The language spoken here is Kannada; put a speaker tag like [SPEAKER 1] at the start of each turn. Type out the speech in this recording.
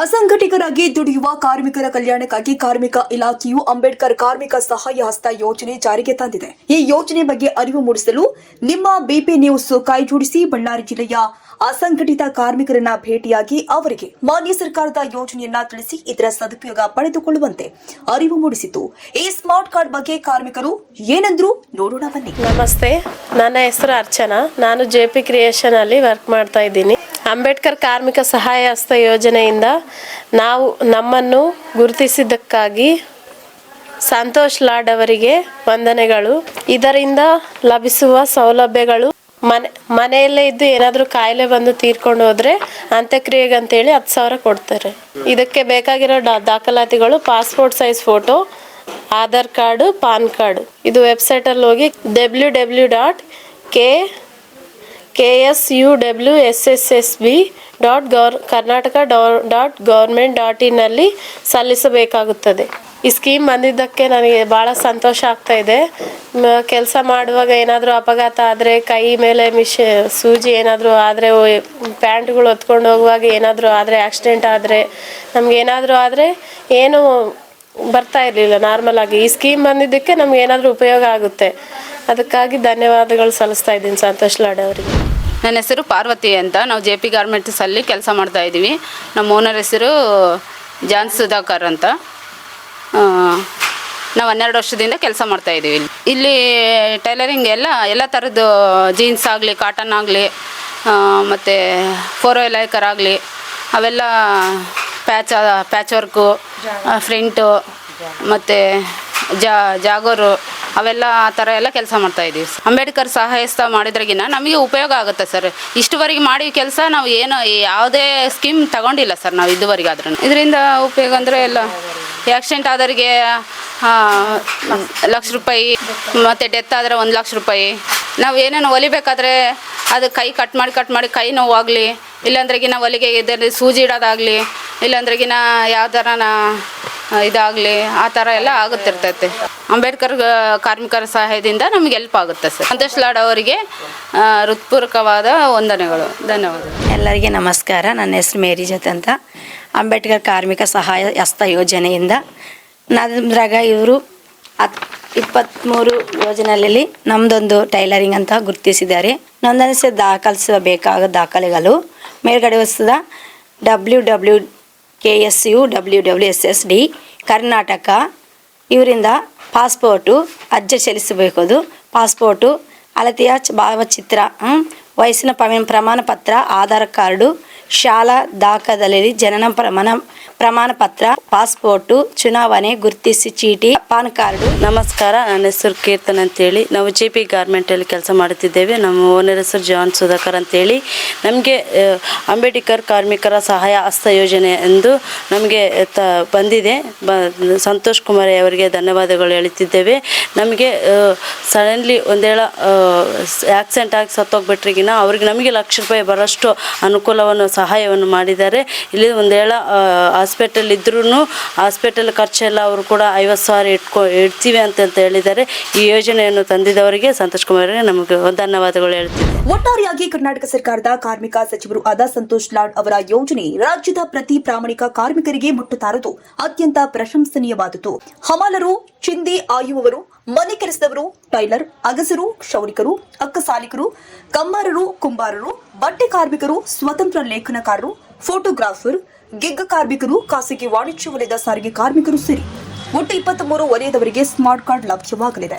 [SPEAKER 1] ಅಸಂಘಟಿತರಾಗಿ ದುಡಿಯುವ ಕಾರ್ಮಿಕರ ಕಲ್ಯಾಣಕ್ಕಾಗಿ ಕಾರ್ಮಿಕ ಇಲಾಖೆಯು ಅಂಬೇಡ್ಕರ್ ಕಾರ್ಮಿಕ ಸಹಾಯ ಹಸ್ತ ಯೋಜನೆ ಜಾರಿಗೆ ತಂದಿದೆ. ಈ ಯೋಜನೆ ಬಗ್ಗೆ ಅರಿವು ಮೂಡಿಸಲು ನಿಮ್ಮ ಬಿಪಿ ನ್ಯೂಸ್ ಕೈಜೋಡಿಸಿ ಬಳ್ಳಾರಿ ಜಿಲ್ಲೆಯ ಅಸಂಘಟಿತ ಕಾರ್ಮಿಕರನ್ನ ಭೇಟಿಯಾಗಿ ಅವರಿಗೆ ಮಾನ್ಯ ಸರ್ಕಾರದ ಯೋಜನೆಯನ್ನ ತಿಳಿಸಿ ಇದರ ಸದುಪಯೋಗ ಪಡೆದುಕೊಳ್ಳುವಂತೆ ಅರಿವು ಮೂಡಿಸಿತು. ಈ ಸ್ಮಾರ್ಟ್ ಕಾರ್ಡ್ ಬಗ್ಗೆ ಕಾರ್ಮಿಕರು ಏನಂದ್ರು ನೋಡೋಣ ಬನ್ನಿ.
[SPEAKER 2] ನಮಸ್ತೆ. ನನ್ನ ಹೆಸರು ಅರ್ಚನಾ. ನಾನು ಜೆಪಿ ಕ್ರಿಯೇಷನ್ ಅಲ್ಲಿ ವರ್ಕ್ ಮಾಡ್ತಾ ಇದ್ದೀನಿ. ಅಂಬೇಡ್ಕರ್ ಕಾರ್ಮಿಕ ಸಹಾಯ ಹಸ್ತ ಯೋಜನೆಯಿಂದ ನಾವು ನಮ್ಮನ್ನು ಗುರುತಿಸಿದ್ದಕ್ಕಾಗಿ ಸಂತೋಷ್ ಲಾಡ್ ಅವರಿಗೆ ವಂದನೆಗಳು. ಇದರಿಂದ ಲಭಿಸುವ ಸೌಲಭ್ಯಗಳು ಮನೆ, ಮನೆಯಲ್ಲೇ ಇದ್ದು ಏನಾದರೂ ಕಾಯಿಲೆ ಬಂದು ತೀರ್ಕೊಂಡು ಹೋದರೆ ಅಂತ್ಯಕ್ರಿಯೆಗೆ ಅಂತೇಳಿ ಹತ್ತು ಸಾವಿರ ಕೊಡ್ತಾರೆ. ಇದಕ್ಕೆ ಬೇಕಾಗಿರೋ ಡಾ, ದಾಖಲಾತಿಗಳು, passport size photo, Aadhaar card, PAN card. ಇದು ವೆಬ್ಸೈಟಲ್ಲಿ ಹೋಗಿ W W dot K K S U W S S S B dot gov Karnataka dot government dot ಇನ್ನಲ್ಲಿ ಸಲ್ಲಿಸಬೇಕಾಗುತ್ತದೆ. ಈ ಸ್ಕೀಮ್ ಬಂದಿದ್ದಕ್ಕೆ ನನಗೆ ಭಾಳ ಸಂತೋಷ ಆಗ್ತಾ ಇದೆ. ಕೆಲಸ ಮಾಡುವಾಗ ಏನಾದರೂ ಅಪಘಾತ ಆದರೆ ಕೈ ಮೇಲೆ ಮಿಷ, ಸೂಜಿ ಏನಾದರೂ ಆದರೆ ಪ್ಯಾಂಟ್ಗಳು ಹೊತ್ಕೊಂಡು ಹೋಗುವಾಗ ಏನಾದರೂ ಆದರೆ ಆಕ್ಸಿಡೆಂಟ್ ಆದರೆ ನಮ್ಗೆ ಏನಾದರೂ ಆದರೆ ಏನು ಬರ್ತಾ ಇರಲಿಲ್ಲ ನಾರ್ಮಲ್ ಆಗಿ. ಈ ಸ್ಕೀಮ್ ಬಂದಿದ್ದಕ್ಕೆ ನಮ್ಗೆ ಏನಾದರೂ ಉಪಯೋಗ ಆಗುತ್ತೆ. ಅದಕ್ಕಾಗಿ ಧನ್ಯವಾದಗಳು ಸಲ್ಲಿಸ್ತಾ ಇದ್ದೀನಿ. ಸಂತೋಷ್ ಲಾಡ್ ಅವರಿಗೆ.
[SPEAKER 3] ನನ್ನ ಹೆಸರು ಪಾರ್ವತಿ ಅಂತ. ನಾವು ಜೆ ಪಿ ಗಾರ್ಮೆಂಟ್ಸಲ್ಲಿ ಕೆಲಸ ಮಾಡ್ತಾ ಇದ್ದೀವಿ. ನಮ್ಮ ಓನರ್ ಹೆಸರು ಜಾನ್ ಸುಧಾಕರ್ ಅಂತ. ನಾವು ಹನ್ನೆರಡು ವರ್ಷದಿಂದ ಕೆಲಸ ಮಾಡ್ತಾ ಇದ್ದೀವಿ ಇಲ್ಲಿ. ಟೈಲರಿಂಗ್ ಎಲ್ಲ ಎಲ್ಲ ಥರದ್ದು ಜೀನ್ಸ್ ಆಗಲಿ, ಕಾಟನ್ ಆಗಲಿ ಮತ್ತು ಫೋರ್ ಲೈಕರ್ ಆಗಲಿ, ಅವೆಲ್ಲ ಪ್ಯಾಚ್ ಪ್ಯಾಚ್ ವರ್ಕು ಫ್ರಿಂಟು, ಮತ್ತು ಜಾಗೋರು ಅವೆಲ್ಲ ಆ ಥರ ಎಲ್ಲ ಕೆಲಸ ಮಾಡ್ತಾ ಇದ್ದೀವಿ ಅಂಬೇಡ್ಕರ್ ಸಹಾಯಸ್ಥ ಮಾಡಿದ್ರಗಿನ ನಮಗೆ ಉಪಯೋಗ ಆಗುತ್ತೆ ಸರ್. ಇಷ್ಟುವರೆಗೆ ಮಾಡಿ ಕೆಲಸ ನಾವು ಏನು ಯಾವುದೇ ಸ್ಕೀಮ್ ತಗೊಂಡಿಲ್ಲ ಸರ್ ನಾವು ಇದುವರೆಗೆ ಆದ್ರೂ. ಇದರಿಂದ ಉಪಯೋಗ ಅಂದರೆ ಎಲ್ಲ ಆಕ್ಸಿಡೆಂಟ್ ಆದವರಿಗೆ ಲಕ್ಷ ರೂಪಾಯಿ ಮತ್ತು ಡೆತ್ ಆದರೆ ಒಂದು ಲಕ್ಷ ರೂಪಾಯಿ. ನಾವು ಏನೇನು ಹೊಲಿಬೇಕಾದ್ರೆ ಅದು ಕೈ ಕಟ್ ಮಾಡಿ ಕಟ್ ಮಾಡಿ ಕೈ ನೋವಾಗಲಿ ಇಲ್ಲಾಂದ್ರೆಗಿನ ಹೊಲಿಗೆ ಇದರಲ್ಲಿ ಸೂಜಿ ಇಡೋದಾಗಲಿ ಇಲ್ಲಾಂದ್ರೆಗಿನ ಯಾವ ಇದಾಗಲಿ, ಆ ಥರ ಎಲ್ಲ ಆಗುತ್ತಿರ್ತೈತೆ. ಅಂಬೇಡ್ಕರ್ ಕಾರ್ಮಿಕರ ಸಹಾಯದಿಂದ ನಮ್ಗೆ ಹೆಲ್ಪ್ ಆಗುತ್ತೆ ಸರ್. ಸಂತೋಷ್ ಲಾಡ್ ಅವರಿಗೆ ಹೃತ್ಪೂರ್ವಕವಾದ ವಂದನೆಗಳು. ಧನ್ಯವಾದಗಳು.
[SPEAKER 4] ಎಲ್ಲರಿಗೆ ನಮಸ್ಕಾರ. ನನ್ನ ಹೆಸರು ಮೇರಿ ಜತ್ ಅಂತ. ಅಂಬೇಡ್ಕರ್ ಕಾರ್ಮಿಕ ಸಹಾಯ ಹಸ್ತ ಯೋಜನೆಯಿಂದ ನಮ್ದ್ರಾಗ ಇವರು ಹತ್ ಇಪ್ಪತ್ತ್ಮೂರು ಯೋಜನೆಯಲ್ಲಿ ನಮ್ಮದೊಂದು ಟೈಲರಿಂಗ್ ಅಂತ ಗುರುತಿಸಿದ್ದಾರೆ. ನೋಂದಣಿಸಿ ದಾಖಲಿಸಬೇಕಾದ ದಾಖಲೆಗಳು ಮೇಲ್ಗಡೆ ವಸ್ತುದ W W K S U W W S S D Karnataka ಇವರಿಂದ ಪಾಸ್ಪೋರ್ಟು ಅರ್ಜಿ ಸಲ್ಲಿಸಬೇಕು ಪಾಸ್ಪೋರ್ಟು ಅಳತೆಯ ಚ- ಭಾವಚಿತ್ರ ಹ್ಮ್, ವಯಸ್ಸಿನ ಪ್ರಮಾಣ ಪ್ರಮಾಣ ಪತ್ರ ಆಧಾರ್ ಕಾರ್ಡು ಶಾಲಾ ದಾಖಲೆಯಲ್ಲಿ ಜನನ ಪ್ರಮಾಣ ಪ್ರಮಾಣ ಪತ್ರ ಪಾಸ್ಪೋರ್ಟು, ಚುನಾವಣೆ, ಗುರುತಿಸಿ ಚೀಟಿ, ಪಾನ್ ಕಾರ್ಡು.
[SPEAKER 5] ನಮಸ್ಕಾರ, ನನ್ನ ಹೆಸರು ಕೀರ್ತನ್ ಅಂತೇಳಿ. ನಾವು ಜೆ ಪಿ ಗಾರ್ಮೆಂಟಲ್ಲಿ ಕೆಲಸ ಮಾಡುತ್ತಿದ್ದೇವೆ. ನಮ್ಮ ಓನರ್ ಹೆಸರು ಜಾನ್ ಸುಧಾಕರ್ ಅಂತೇಳಿ. ನಮಗೆ ಅಂಬೇಡ್ಕರ್ ಕಾರ್ಮಿಕರ ಸಹಾಯ ಹಸ್ತ ಯೋಜನೆ ಎಂದು ನಮಗೆ ತ, ಬಂದಿದೆ. ಬ, ಸಂತೋಷ್ ಕುಮಾರ್ ಅವರಿಗೆ ಧನ್ಯವಾದಗಳು ಹೇಳುತ್ತಿದ್ದೇವೆ. ನಮಗೆ ಸಡನ್ಲಿ ಒಂದೇಳ ಆಕ್ಸಿಡೆಂಟ್ ಆಗಿ ಸತ್ತೋಗ್ಬಿಟ್ರಿಗಿನ ಅವ್ರಿಗೆ ನಮಗೆ ಲಕ್ಷ ರೂಪಾಯಿ ಬರೋಷ್ಟು ಅನುಕೂಲವನ್ನು, ಸಹಾಯವನ್ನು ಮಾಡಿದ್ದಾರೆ. ಇಲ್ಲಿ ಒಂದೇಳ ಹಾಸ್ಪಿಟಲ್ ಇದ್ರೂ ಹಾಸ್ಪಿಟಲ್ ಖರ್ಚೆಲ್ಲ ಅವರು ಕೂಡ ಐವತ್ತು ಸಾವಿರ ಇಟ್ಕೊ, ಇಡ್ತೀವಿ ಅಂತ ಹೇಳಿದ್ದಾರೆ. ಈ ಯೋಜನೆಯನ್ನು ತಂದಿದವರಿಗೆ ಸಂತೋಷ್ ಕುಮಾರ್ ನಮಗೆ ಧನ್ಯವಾದಗಳು ಹೇಳ್ತೀವಿ
[SPEAKER 1] ಒಟ್ಟಾರೆಯಾಗಿ ಕರ್ನಾಟಕ ಸರ್ಕಾರದ ಕಾರ್ಮಿಕ ಸಚಿವರು ಆದ ಸಂತೋಷ್ ಲಾಡ್ ಅವರ ಯೋಜನೆ ರಾಜ್ಯದ ಪ್ರತಿ ಪ್ರಾಮಾಣಿಕ ಕಾರ್ಮಿಕರಿಗೆ ಮುಟ್ಟುತ್ತಾರದು ಅತ್ಯಂತ ಪ್ರಶಂಸನೀಯವಾದದ್ದು. ಹಮಾಲರು, ಚಿಂದಿ, ಆಯುವವರು, ಮನೆ ಕೆಲಸದವರು ಟೈಲರ್, ಅಗಸರು, ಕ್ಷೌರಿಕರು, ಅಕ್ಕಸಾಲಿಕರು, ಕಮ್ಮಾರರು, ಕುಂಬಾರರು, ಬಟ್ಟೆ ಕಾರ್ಮಿಕರು, ಸ್ವತಂತ್ರ ಲೇಖನಕಾರರು, ಫೋಟೋಗ್ರಾಫರ್ ಗಿಗ್ ಕಾರ್ಮಿಕರು, ಖಾಸಗಿ ವಾಣಿಜ್ಯ ವಲಯದ ಸಾರಿಗೆ ಕಾರ್ಮಿಕರು ಸೇರಿ ಒಟ್ಟು ಇಪ್ಪತ್ತ್ ಮೂರು ವಲಯದವರಿಗೆ ಸ್ಮಾರ್ಟ್ ಕಾರ್ಡ್ ಲಭ್ಯವಾಗಲಿದೆ.